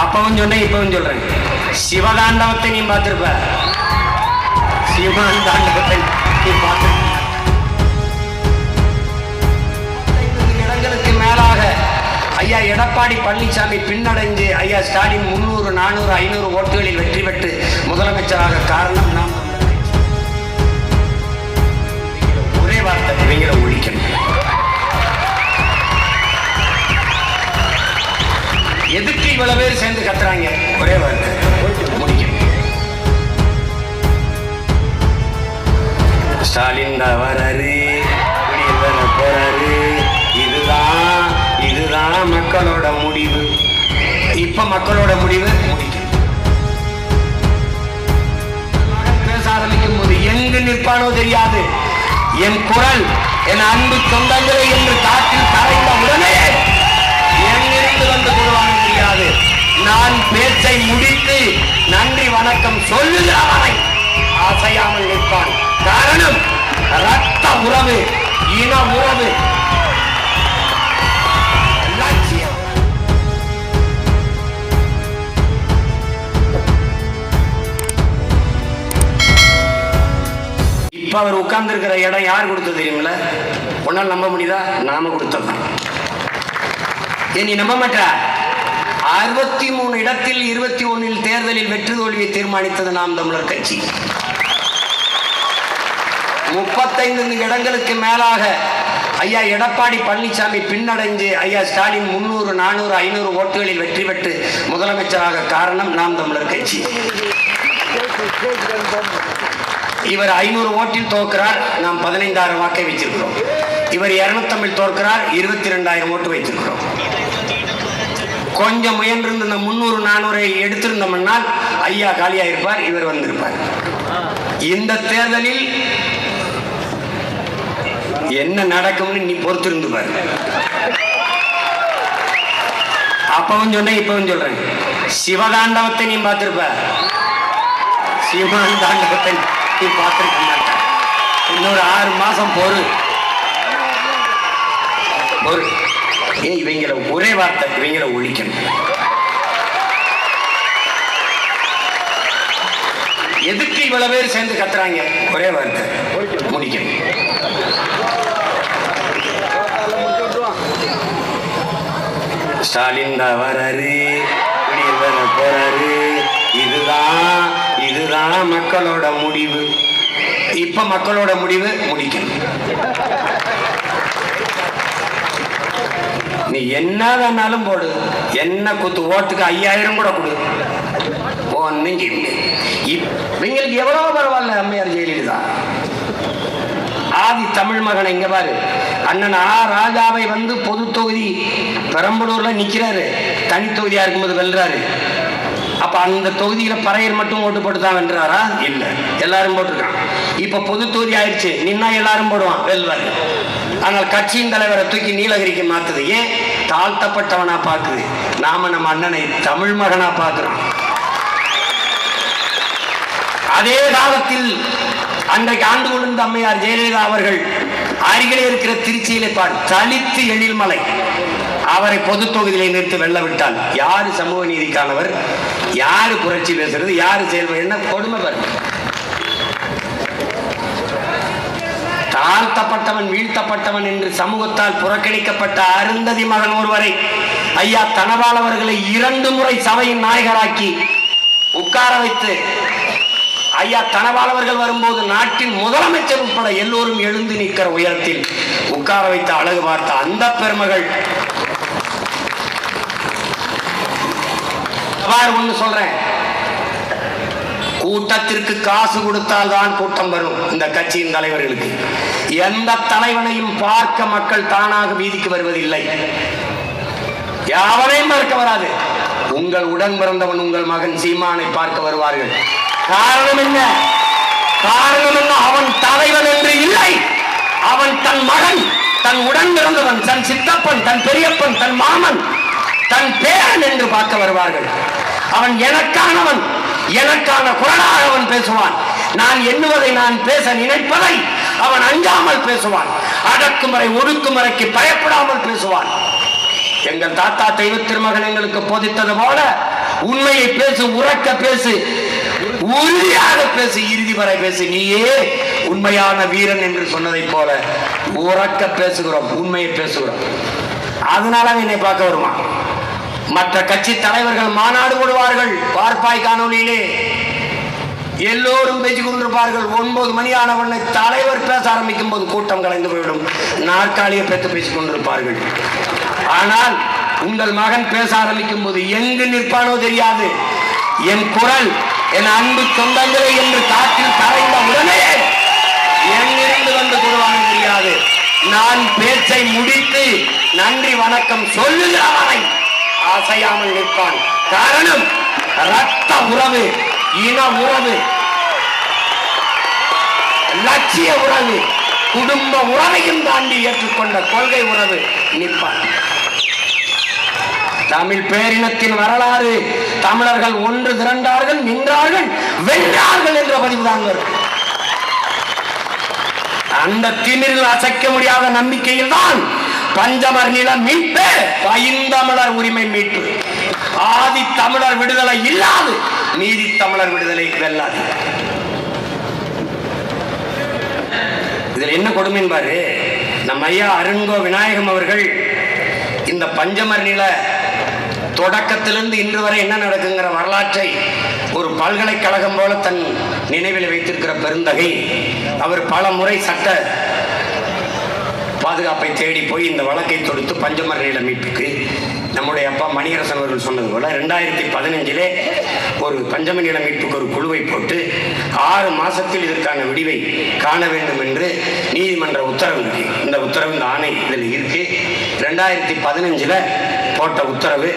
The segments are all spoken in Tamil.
அப்பவும் சொன்னேன் இப்பவும் சொல்றேன். சிவதாண்டவத்தை நீ பார்த்திருப்ப சிவன் தாண்டவத்தை நீ பார்த்திருப்ப இடங்களுக்கு மேலாக ஐயா எடப்பாடி பழனிசாமி பின்னடைஞ்சு ஐயா ஸ்டாலின் முன்னூறு நானூறு ஐநூறு ஓட்டுகளில் வெற்றி பெற்று முதலமைச்சராக காரணம் நாம் இப்ப மக்களோட முடிவு? பேச ஆரம்பிக்கும் போது எங்கு நிற்பானோ தெரியாது. என் குரல் என் அன்பு சொந்தங்களே என்று காற்றில் கரைந்த உடனே எங்கிருந்து வந்து கூடுவானோ தெரியாது. நான் பேச்சை முடித்து நன்றி வணக்கம் சொல்லுகிறவனை அசையாமல் நிற்பான். காரணம் ரத்த உறவு இன உறவு. இப்போ அவர் உட்கார்ந்து இருக்கிற இடம் யார் கொடுத்தது தெரியுமில்ல? உன்னால் நம்ப முடியுதா? நாம கொடுத்ததான் நீ நம்ப மாட்டா? அறுபத்தி மூணு இடத்தில் இருபத்தி ஒன்னில் தேர்தலில் வெற்றி தோல்வியை தீர்மானித்தது நாம் தமிழர் கட்சி. முப்பத்தைந்து இடங்களுக்கு மேலாக ஐயா எடப்பாடி பழனிசாமி பின்னடைஞ்சு ஐயா ஸ்டாலின் முன்னூறு நானூறு ஐநூறு ஓட்டுகளில் வெற்றி பெற்று முதலமைச்சராக காரணம் நாம் தமிழர் கட்சி. இவர் ஐநூறு ஓட்டில் தோற்கிறார். நாம் பதினைந்தாயிரம் வாக்கை வச்சிருக்கிறோம் இவர் இருநூத்தமிழ் தோற்கிறார். இருபத்தி ரெண்டாயிரம் ஓட்டு வைத்திருக்கிறோம். கொஞ்சம் முயன்றிருந்த இந்த முந்நூறு நானூறை எடுத்திருந்தோம்னால் ஐயா காலியா இருப்பார் இவர் வந்திருப்பார். இந்த தேர்தலில் என்ன நடக்கும்னு நீ பொறுத்திருந்து பாரு. அப்பவும் சொன்னேன் இப்பவும் சொல்றேன். சிவதாண்டவத்தை நீ பார்த்திருப்ப. சிவன் தாண்டவத்தை நீ பார்த்துருக்க மாட்டேன் இன்னொரு ஆறு மாசம் பொறு. பொறு. ஏ இவங்கள ஒரே வார்த்தை இவங்கள ஒழிக்கணும்? எதுக்கு இவ்வளவு பேர் சேர்ந்து கத்துறாங்க? ஒரே வார்த்தை முடிக்கணும் ஸ்டாலின் தான் வராரு போறாரு. இதுதான் இதுதான் மக்களோட முடிவு. இப்ப மக்களோட முடிவு முடிக்கணும். நீ என்ன வேணாலும் போடு. என்ன குத்து ஓட்டுக்கு ஐயாயிரம் கூட கொடு. ஒன்னும் இவங்களுக்கு எவ்வளவு பரவாயில்ல அம்மையார் ஜெயலலிதா. ஆதி தமிழ் மகன் இங்க பாரு. அண்ணன் ஆ ராஜாவை வந்து பொது தொகுதி பெரம்பலூர்ல நிக்கிறாரு. தனி தொகுதியா இருக்கும்போது வெல்றாரு. அப்ப அந்த தொகுதியில பறையர் மட்டும் ஓட்டு போட்டு தான் வென்றாரா? இல்ல. எல்லாரும் போட்டிருக்கான் இப்ப பொது தொகுதி ஆயிடுச்சு. நின்னா எல்லாரும் போடுவான் வெல்வாரு. ஆனால் கட்சியின் தலைவரை தூக்கி நீலகிரிக்கு மாத்துது. ஏன்? தாழ்த்தப்பட்டவனா பாக்குது. நாம நம்ம அண்ணனை தமிழ் மகனா பாக்குறோம். அதே காலத்தில் அன்றைக்கு ஆண்டு கொண்டிருந்த அம்மையார் ஜெயலலிதா அவர்கள் அருகிலே இருக்கிற திருச்சியிலே பார் தலித்து எழில்மலை. அவரை பொது தொகுதியிலே நிறுத்தி வெல்ல விட்டால் யாரு சமூக நீதிக்கானவர்? யாரு புரட்சி பேசுறது? யாரு செயல்பட என்ன கொடுமை பாருங்க. தாழ்த்தப்பட்டவன் வீழ்த்தப்பட்டவன் என்று சமூகத்தால் புறக்கணிக்கப்பட்ட அருந்ததி மகன் ஒருவரை ஐயா தனபால் அவர்களை இரண்டு முறை சபையின் நாயகராக்கி உட்கார வைத்து ஐயா தனபாலவர்கள் வரும்போது நாட்டின் முதலமைச்சர் உட்பட எல்லோரும் எழுந்து நிற்கிற உயரத்தில் உட்கார வைத்த அழகு பார்த்த அந்த பெருமகள் பாரு ஒண்ணு சொல்றேன். கூட்டத்திற்கு காசு கொடுத்தால் தான் கூட்டம் வரும் இந்த கட்சியின் தலைவர்களுக்கு. எந்த தலைவனையும் பார்க்க மக்கள் தானாக வீதிக்கு வருவதில்லை. யாவரையும் பார்க்க வராது. உங்கள் உடன் பிறந்தவன் உங்கள் மகன் சீமானை பார்க்க வருவார்கள். காரணம் என்ன? காரணம் என்ன? அவன் தலைவன் என்று இல்லை. அவன் தன் மகன் தன் உடன் பிறந்தவன் தன் சித்தப்பன் தன் பெரியப்பன் தன் மாமன் தன் பேரன் என்று பார்க்க வருவார்கள். அவன் எனக்கானவன் எனக்கான குரலாக அவன் பேசுவான். நான் எண்ணுவதை நான் பேச நினைப்பதை அவன் அஞ்சாமல் பேசுவான். அடக்குமுறை ஒடுக்குமுறைக்கு பயப்படாமல் பேசுவான். எங்கள் தாத்தா தெய்வ திருமகன் எங்களுக்கு போதித்தது போல உண்மையை பேசு உறக்க பேசு உறுதியாக பேசு இறுதி வரை பேசு. நீயே உண்மையான வீரன் என்று சொன்னதைப் போல உறக்க பேசுகிறோம் உண்மையை பேசுகிறோம். அதனால என்னை பார்க்க வருவான். மற்ற கட்சி தலைவர்கள் மாநாடு போடுவார்கள். பார்ப்பாய் காணொலியிலே எல்லோரும் பேச்சு கொண்டிருப்பார்கள். ஒன்பது மணி ஆனவனை தலைவர் பேச ஆரம்பிக்கும் போது கூட்டம் கலைந்து போய்விடும் நாற்காலியை பேத்து பேசிக் கொண்டிருப்பார்கள். ஆனால் உங்கள் மகன் பேச ஆரம்பிக்கும் போது எங்கு நிற்பானோ தெரியாது. என் குரல் என் அன்பு சொந்தங்களே என்று காற்றில் கரைந்த உடனே எங்கிருந்து வந்து கூறுவானோ தெரியாது. நான் பேச்சை முடித்து நன்றி வணக்கம் சொல்லுகிறவனை அசையாமல் நிற்பான். காரணம் ரத்த உறவு இன உறவு. லட்சிய உறவு குடும்ப உறவையும் தாண்டி ஏற்றுக்கொண்ட கொள்கை உறவு நிற்பான். தமிழ் பேரினத்தின் வரலாறு தமிழர்கள் ஒன்று திரண்டார்கள் நின்றார்கள் வென்றார்கள் என்ற பதிவுதான் வரும். அந்த திமிரில் அசைக்க முடியாத நம்பிக்கையில் தான் பஞ்சமர் நிலம் மீட்பு. பைந்தமிழர் உரிமை மீட்பு. ஆதி தமிழர் விடுதலை இல்லாது. நீதி தமிழர் விடுதலை வெல்லாது. இதுல என்ன கொடுமை பாரு நம்ம ஐயா அருங்கோ விநாயகம் அவர்கள் இந்த பஞ்சமர் நில தொடக்கத்திலிருந்து இன்று வரை என்ன நடக்குங்கிற வரலாற்றை ஒரு பல்கலைக்கழகம் போல தன் நினைவில் வைத்திருக்கிற பெருந்தகை. அவர் பல முறை சட்ட பாதுகாப்பை தேடி போய் இந்த வழக்கை தொடுத்து பஞ்சமர் நில மீட்புக்கு. நம்முடைய அப்பா மணியரசன் அவர்கள் சொன்னது போல ரெண்டாயிரத்தி பதினஞ்சிலே ஒரு பஞ்சம மீட்புக்கு ஒரு குழுவை போட்டு ஆறு மாசத்தில் இதற்கான விடிவை காண வேண்டும் என்று நீதிமன்ற உத்தரவு இருக்கு. இந்த உத்தரவு இந்த ஆணை இதில் இருக்கு. ரெண்டாயிரத்தி பதினஞ்சில் போட்ட உத்தரவு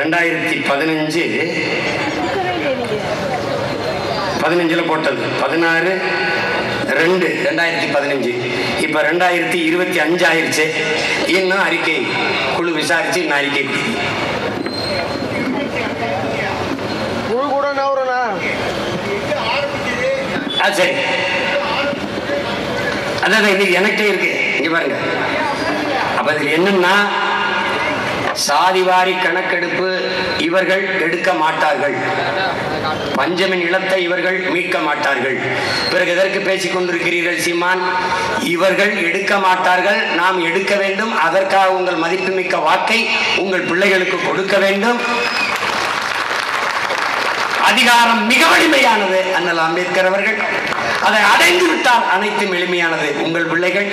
ரெண்டாயிரத்தி பதினஞ்சு பதினஞ்சில் போட்டது. பதினாறு ரெண்டு ரெண்டாயிரத்தி பதினஞ்சு. இப்போ ரெண்டாயிரத்தி இருபத்தி அஞ்சு ஆயிடுச்சு இன்னும் அறிக்கை? குழு விசாரிச்சு இன்னும் அறிக்கை. குழு கூட நவரண்ணா ஆ சரி. அதான் இன்னைக்கு எனக்கிட்டே இருக்கு. இங்க பாருங்க. அப்ப இதுல என்னன்னா சாதிவாரி கணக்கெடுப்பு இவர்கள் எடுக்க மாட்டார்கள். பஞ்சமின் நிலத்தை இவர்கள் மீட்க மாட்டார்கள். பிறகு எதற்கு பேசிக் கொண்டிருக்கிறீர்கள் சீமான்? இவர்கள் எடுக்க மாட்டார்கள் நாம் எடுக்க வேண்டும். அதற்காக உங்கள் மதிப்புமிக்க வாக்கை உங்கள் பிள்ளைகளுக்கு கொடுக்க வேண்டும். அதிகாரம் மிக வலிமையானது அண்ணல் அம்பேத்கர் அவர்கள். அதை அடைந்து விட்டால் அனைத்தும் எளிமையானது உங்கள் பிள்ளைகள்.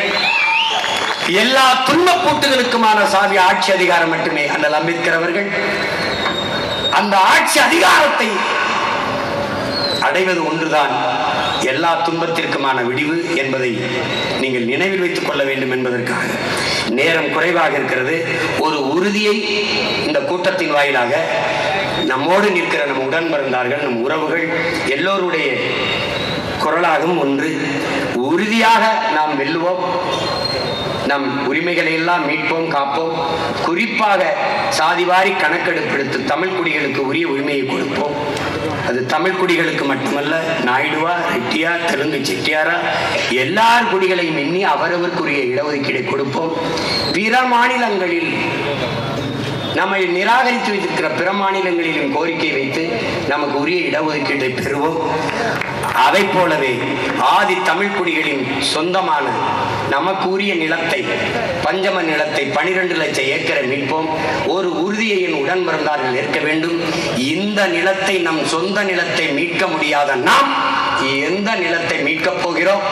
எல்லா துன்பப்பூட்டுகளுக்குமான சாதி ஆட்சி அதிகாரம் மட்டுமே அண்ணல் அம்பேத்கர் அவர்கள். அந்த ஆட்சி அதிகாரத்தை அடைவது ஒன்றுதான் எல்லா துன்பத்திற்குமான விடிவு என்பதை நீங்கள் நினைவில் வைத்துக் கொள்ள வேண்டும் என்பதற்காக. நேரம் குறைவாக இருக்கிறது. ஒரு உறுதியை இந்த கூட்டத்தின் வாயிலாக நம்மோடு நிற்கிற நம் உடன் பிறந்தார்கள் நம் உறவுகள் எல்லோருடைய குரலாகவும் ஒன்று. உறுதியாக நாம் வெல்லுவோம் நம் உரிமைகளை எல்லாம் மீட்போம் காப்போம். குறிப்பாக சாதிவாரி கணக்கெடுப்பெடுத்து தமிழ் குடிகளுக்கு உரிய உரிமையை கொடுப்போம். அது தமிழ் குடிகளுக்கு மட்டுமல்ல நாயுடுவா ரெட்டியா தெலுங்கு செட்டியாரா எல்லார் குடிகளையும் எண்ணி அவரவருக்குரிய இடஒதுக்கீடை கொடுப்போம். பிற மாநிலங்களில் நம்மை நிராகரித்து வைத்திருக்கிற பிற மாநிலங்களிலும் கோரிக்கை வைத்து நமக்கு உரிய இடஒதுக்கீட்டை பெறுவோம். அதை போலவே ஆதி தமிழ் குடிகளின் சொந்தமான நமக்கு உரிய நிலத்தை பஞ்சம நிலத்தை பனிரெண்டு லட்சம் ஏக்கரை மீட்போம். ஒரு உறுதியை என் உடன் பிறந்தார்கள் ஏற்க வேண்டும். இந்த நிலத்தை நம் சொந்த நிலத்தை மீட்க முடியாத நாம் எந்த நிலத்தை மீட்கப் போகிறோம்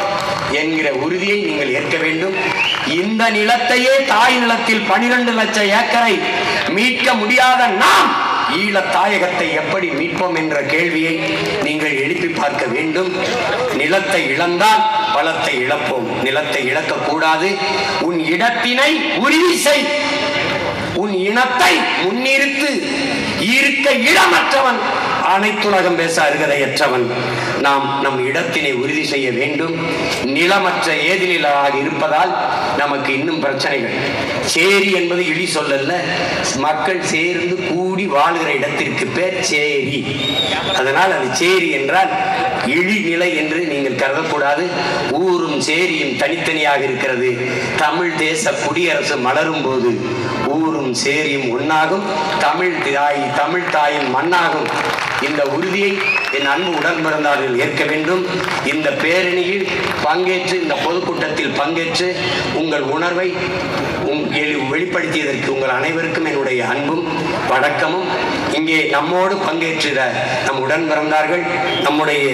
என்கிற உறுதியை நீங்கள் ஏற்க வேண்டும். இந்த நிலத்தையே தாய் நிலத்தில் பனிரெண்டு லட்சம் ஏக்கரை மீட்க முடியாத நாம் ஈழ தாயகத்தை எப்படி மீட்போம் என்ற கேள்வியை நீங்கள் எழுப்பி பார்க்க வேண்டும். நிலத்தை இழந்தால் பலத்தை இழப்போம். நிலத்தை இழக்கக்கூடாது உன் இடத்தினை உறுதி செய் உன் இனத்தை முன்னிறுத்து. இருக்க இடமற்றவன். அனைத்துலகம் பேச அருகதையற்றவன். நாம் நம் இடத்தினை உறுதி செய்ய வேண்டும். நிலமற்ற ஏதிலாக இருப்பதால் நமக்கு இன்னும் பிரச்சனைகள். சேரி என்பது இழி சொல்லல மக்கள் சேர்ந்து கூடி வாழ்கிற இடத்திற்கு பேர் சேரி. அதனால் அது சேரி என்றால் இழி நிலை என்று நீங்கள் கருதக்கூடாது. ஊரும் சேரியும் தனித்தனியாக இருக்கிறது. தமிழ் தேச குடியரசு மலரும் போது ஊரும் சேரியும் ஒன்னாகும். தமிழ் தாய் தமிழ் தாயின் மண்ணாகும். இந்த உறுதியை என் அன்பு உடன் பிறந்தார்கள் ஏற்க வேண்டும். இந்த பேரணியில் பங்கேற்று இந்த பொதுக்கூட்டத்தில் பங்கேற்று உங்கள் உணர்வை வெளிப்படுத்தியதற்கு உங்கள் அனைவருக்கும் என்னுடைய அன்பும் வணக்கமும். இங்கே நம்மோடு பங்கேற்றுகிற நம் உடன் பிறந்தார்கள் நம்முடைய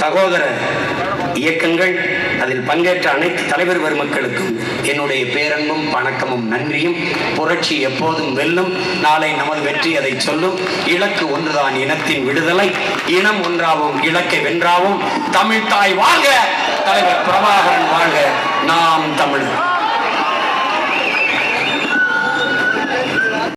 சகோதர இயக்கங்கள் அதில் பங்கேற்ற அனைத்து தலைவர் பெருமக்களுக்கும் என்னுடைய பேரன்பும் வணக்கமும் நன்றியும். புரட்சி எப்போதும் வெல்லும். நாளை நமது வெற்றி அதை சொல்லும். இலக்கு ஒன்றுதான் இனத்தின் விடுதலை. இனம் ஒன்றாவும் இலக்கை வென்றாவும் தமிழ் தாய் வாழ்க. தலைவர் பிரபாகரன் வாழ்க. நாம் தமிழ்.